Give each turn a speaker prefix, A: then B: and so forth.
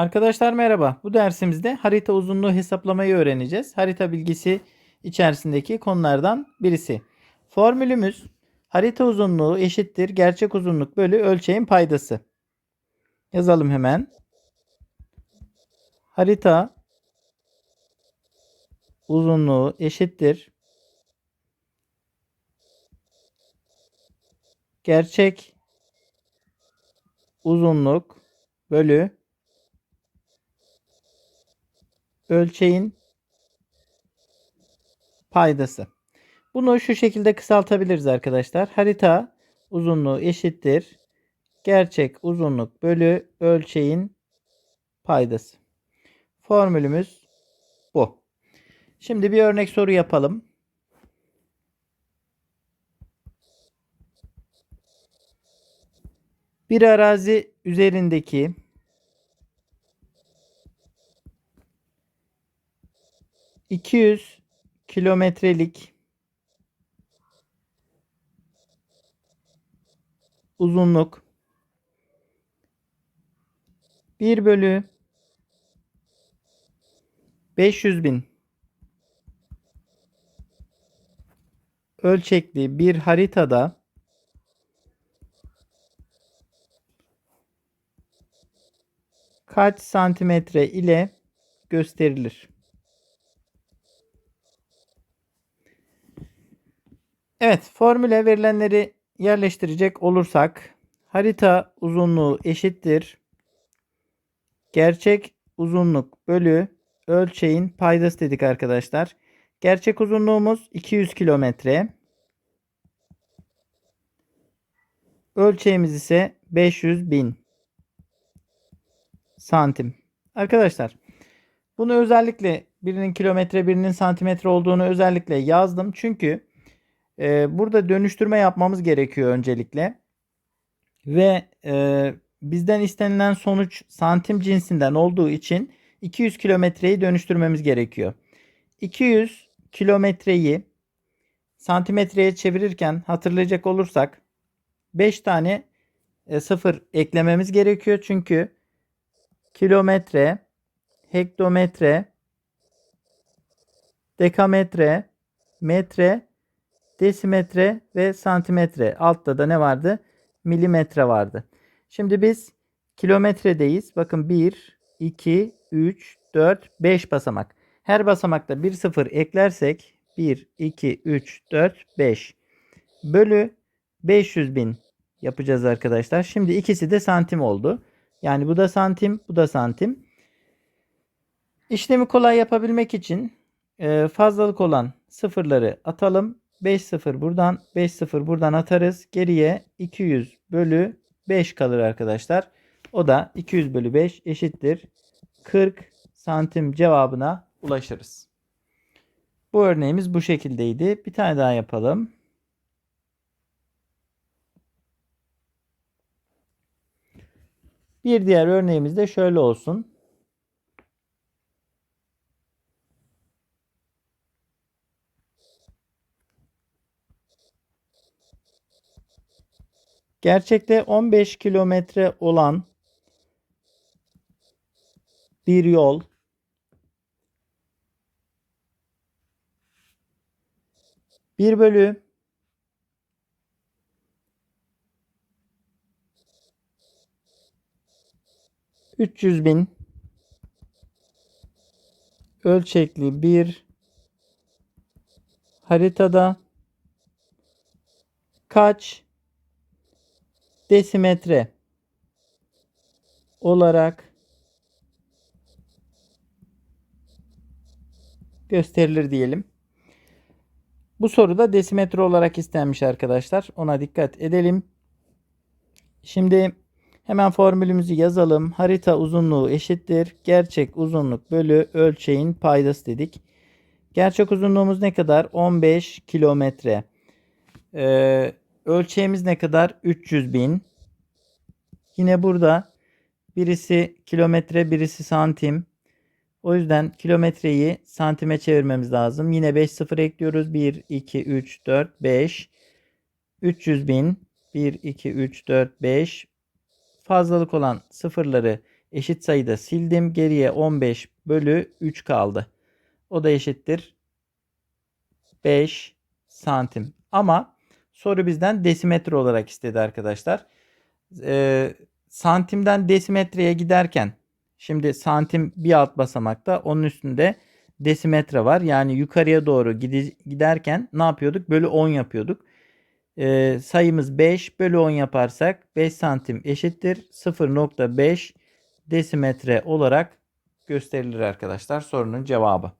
A: Arkadaşlar merhaba. Bu dersimizde harita uzunluğu hesaplamayı öğreneceğiz. Harita bilgisi içerisindeki konulardan birisi. Formülümüz harita uzunluğu eşittir gerçek uzunluk bölü ölçeğin paydası. Yazalım hemen. Harita uzunluğu eşittir gerçek uzunluk bölü ölçeğin paydası. Bunu şu şekilde kısaltabiliriz arkadaşlar. Harita uzunluğu eşittir. Gerçek uzunluk bölü ölçeğin paydası. Formülümüz bu. Şimdi bir örnek soru yapalım. Bir arazi üzerindeki 200 kilometrelik uzunluk 1 bölü 500 bin ölçekli bir haritada kaç santimetre ile gösterilir? Evet, formüle verilenleri yerleştirecek olursak harita uzunluğu eşittir. Gerçek uzunluk bölü ölçeğin paydası dedik arkadaşlar. Gerçek uzunluğumuz 200 kilometre. Ölçeğimiz ise 500 bin santim. Arkadaşlar bunu özellikle birinin kilometre birinin santimetre olduğunu özellikle yazdım. Çünkü e, burada dönüştürme yapmamız gerekiyor öncelikle. Ve e, bizden istenilen sonuç santim cinsinden olduğu için 200 kilometreyi dönüştürmemiz gerekiyor. 200 kilometreyi santimetreye çevirirken hatırlayacak olursak 5 tane e, sıfır eklememiz gerekiyor. Çünkü kilometre, hektometre, dekametre, metre, desimetre ve santimetre. Altta da ne vardı? Milimetre vardı. Şimdi biz kilometredeyiz. Bakın 1, 2, 3, 4, 5 basamak. Her basamakta bir sıfır eklersek 1, 2, 3, 4, 5 bölü 500 bin yapacağız arkadaşlar. Şimdi ikisi de santim oldu. Yani bu da santim, bu da santim. İşlemi kolay yapabilmek için e, fazlalık olan sıfırları atalım. 5 sıfır buradan, 5 sıfır buradan atarız. Geriye 200 bölü 5 kalır arkadaşlar. O da 200 bölü 5 eşittir. 40 santim cevabına ulaşırız. Bu örneğimiz bu şekildeydi. Bir tane daha yapalım. Bir diğer örneğimiz de şöyle olsun. Gerçekte 15 kilometre olan bir yol bir bölü üç yüz bin ölçekli bir haritada kaç desimetre olarak gösterilir diyelim. Bu soruda desimetre olarak istenmiş arkadaşlar. Ona dikkat edelim. Şimdi hemen formülümüzü yazalım. Harita uzunluğu eşittir. Gerçek uzunluk bölü ölçeğin paydası dedik. Gerçek uzunluğumuz ne kadar? 15 kilometre. Ee, ölçeğimiz ne kadar? 300 bin. Yine burada birisi kilometre birisi santim. O yüzden kilometreyi santime çevirmemiz lazım. Yine 5 sıfır ekliyoruz. 1, 2, 3, 4, 5. 300 bin. 1, 2, 3, 4, 5. Fazlalık olan sıfırları Eşit sayıda sildim. Geriye 15 bölü 3 kaldı. O da eşittir 5 santim. Ama soru bizden desimetre olarak istedi arkadaşlar. Ee, santimden desimetreye giderken şimdi santim bir alt basamakta onun üstünde desimetre var. Yani yukarıya doğru gide- giderken ne yapıyorduk? Bölü 10 yapıyorduk. Ee, sayımız 5 bölü 10 yaparsak 5 santim eşittir 0.5 desimetre olarak gösterilir arkadaşlar sorunun cevabı.